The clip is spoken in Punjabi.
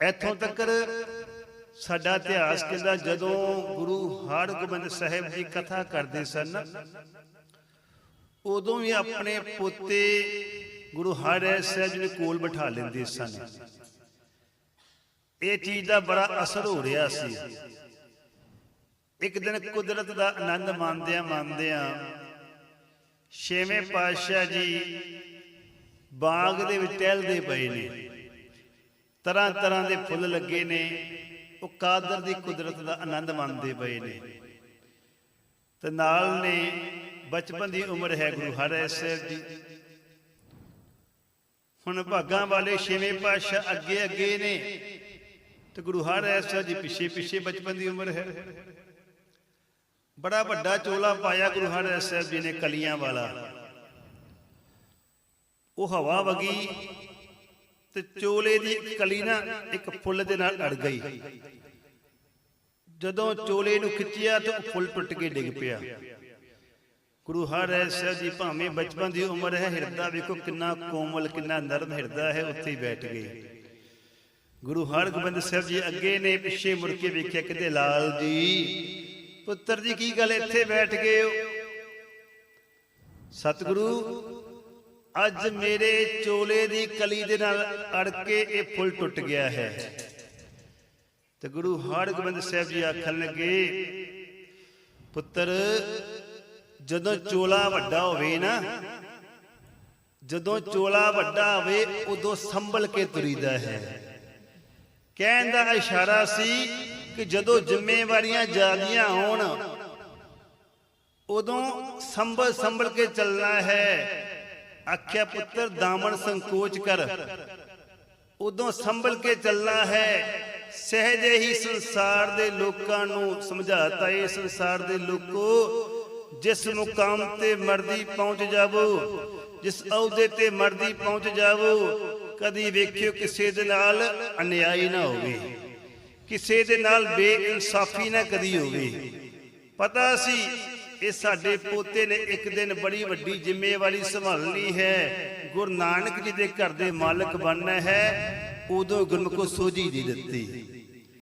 ਇੱਥੋਂ ਤੱਕ ਸਾਡਾ ਇਤਿਹਾਸ ਕਹਿੰਦਾ ਜਦੋਂ ਗੁਰੂ ਹਰਗੋਬਿੰਦ ਸਾਹਿਬ ਜੀ ਕਥਾ ਕਰਦੇ ਸਨ, ਉਦੋਂ ਵੀ ਆਪਣੇ ਪੋਤੇ ਗੁਰੂ ਹਰਿ ਸਾਹਿਬ ਜੀ ਦੇ ਕੋਲ ਬਿਠਾ ਲੈਂਦੇ ਸਨ। ਇਹ ਚੀਜ਼ ਦਾ ਬੜਾ ਅਸਰ ਹੋ ਰਿਹਾ ਸੀ। ਇੱਕ ਦਿਨ ਕੁਦਰਤ ਦਾ ਆਨੰਦ ਮਾਣਦਿਆਂ ਮਾਣਦਿਆਂ ਛੇਵੇਂ ਪਾਤਸ਼ਾਹ ਜੀ ਬਾਗ ਦੇ ਵਿੱਚ ਟਹਿਲਦੇ ਪਏ ਨੇ। ਤਰ੍ਹਾਂ ਤਰ੍ਹਾਂ ਦੇ ਫੁੱਲ ਲੱਗੇ ਨੇ, ਉਹ ਕਾਦਰ ਦੀ ਕੁਦਰਤ ਦਾ ਆਨੰਦ ਮਾਣਦੇ ਪਏ ਨੇ। ਤੇ ਨਾਲ ਨੇ ਬਚਪਨ ਦੀ ਉਮਰ ਹੈ ਗੁਰੂ ਹਰਿ ਸਾਹਿਬ ਜੀ ਹੁਣ ਭਾਗਾਂ ਵਾਲੇ ਛੇਵੇਂ ਪਾਤਸ਼ਾਹ ਅੱਗੇ ਅੱਗੇ ਨੇ ਤੇ ਗੁਰੂ ਹਰਿ ਸਾਹਿਬ ਜੀ ਪਿੱਛੇ ਪਿੱਛੇ ਬਚਪਨ ਦੀ ਉਮਰ ਹੈ। ਬੜਾ ਵੱਡਾ ਚੋਲਾ ਪਾਇਆ ਗੁਰੂ ਹਰਿ ਸਾਹਿਬ ਜੀ ਨੇ ਕਲੀਆਂ ਵਾਲਾ। ਉਹ ਹਵਾ ਵਗੀ ਤੇ ਚੋਲੇ ਦੀ ਕਲੀ ਨਾ ਇੱਕ ਫੁੱਲ ਦੇ ਨਾਲ ਅੜ ਗਈ। ਜਦੋਂ ਚੋਲੇ ਨੂੰ ਖਿੱਚਿਆ ਤੇ ਉਹ ਫੁੱਲ ਟੁੱਟ ਕੇ ਡਿੱਗ ਪਿਆ। ਗੁਰੂ ਹਰਿ ਸਾਹਿਬ ਜੀ ਭਾਵੇਂ ਬਚਪਨ ਦੀ ਉਮਰ ਹੈ, ਹਿਰਦਾ ਵੇਖੋ ਕਿੰਨਾ ਕੋਮਲ, ਕਿੰਨਾ ਨਰਮ ਹਿਰਦਾ ਹੈ, ਉੱਥੇ ਹੀ ਬੈਠ ਗਏ। ਗੁਰੂ ਹਰਗੋਬਿੰਦ ਸਾਹਿਬ ਜੀ ਅੱਗੇ ਨੇ ਪਿੱਛੇ ਮੁੜ ਕੇ ਵੇਖਿਆ ਕਿਤੇ ਲਾਲ ਜੀ, ਪੁੱਤਰ ਜੀ ਕੀ ਗੱਲ, ਇੱਥੇ ਬੈਠ ਗਏ ਹੋ। ਸਤਿਗੁਰੂ ਅੱਜ ਮੇਰੇ ਚੋਲੇ ਦੀ ਕਲੀ ਦੇ ਨਾਲ ਅੜ ਕੇ ਇਹ ਫੁੱਲ ਟੁੱਟ ਗਿਆ ਹੈ। ਤੇ ਗੁਰੂ ਹਰਗੋਬਿੰਦ ਸਾਹਿਬ ਜੀ ਆਖਣ ਲੱਗੇ ਪੁੱਤਰ, ਜਦੋਂ ਚੋਲਾ ਵੱਡਾ ਹੋਵੇ ਨਾ, ਜਦੋਂ ਚੋਲਾ ਵੱਡਾ ਹੋਵੇ, ਉਦੋਂ ਸੰਭਲ ਕੇ ਤੁਰੀਦਾ ਹੈ। ਕਹਿਣ ਦਾ ਇਸ਼ਾਰਾ ਸੀ ਕਿ ਜਦੋਂ ਜ਼ਿੰਮੇਵਾਰੀਆਂ ਜ਼ਿਆਦੀਆਂ ਹੋਣ, ਉਦੋਂ ਸੰਭਲ ਸੰਭਲ ਕੇ ਚੱਲਣਾ ਹੈ। ਆਖਿਆ ਪੁੱਤਰ ਦਾਮਨ ਸੰਕੋਚ ਕਰ। ਉਦੋਂ ਸੰਭਲ ਕੇ ਚੱਲਣਾ ਹੈ। ਸਹਜੇ ਹੀ ਸੰਸਾਰ ਦੇ ਲੋਕਾਂ ਨੂੰ ਸਮਝਾਤਾ ਇਹ ਸੰਸਾਰ ਦੇ ਲੋਕੋ, ਜਿਸ ਮੁਕਾਮ ਤੇ ਮਰਦੀ ਪਹੁੰਚ ਜਾਵੋ, ਜਿਸ ਅਹੁਦੇ ਤੇ ਮਰਦੀ ਪਹੁੰਚ ਜਾਵੋ, ਕਦੀ ਵੇਖਿਓ ਕਿਸੇ ਦੇ ਨਾਲ ਅਨਿਆਈ ਨਾ ਹੋਵੇ। ਕਿਸੇ ਦੇ ਨਾਲ ਬੇਇਨਸਾਫੀ ਨਾ ਕਦੀ ਹੋਵੇ। ਪਤਾ ਸੀ ਇਹ ਸਾਡੇ ਪੋਤੇ ਨੇ ਇੱਕ ਦਿਨ ਬੜੀ ਵੱਡੀ ਜ਼ਿੰਮੇਵਾਰੀ ਸੰਭਾਲਣੀ ਹੈ। ਗੁਰੂ ਨਾਨਕ ਜੀ ਦੇ ਘਰ ਦੇ ਮਾਲਕ ਬਣਨਾ ਹੈ। ਉਦੋਂ ਗੁਰਮੁਖੋ ਸੋਝੀ ਦੀ ਦਿੱਤੀ।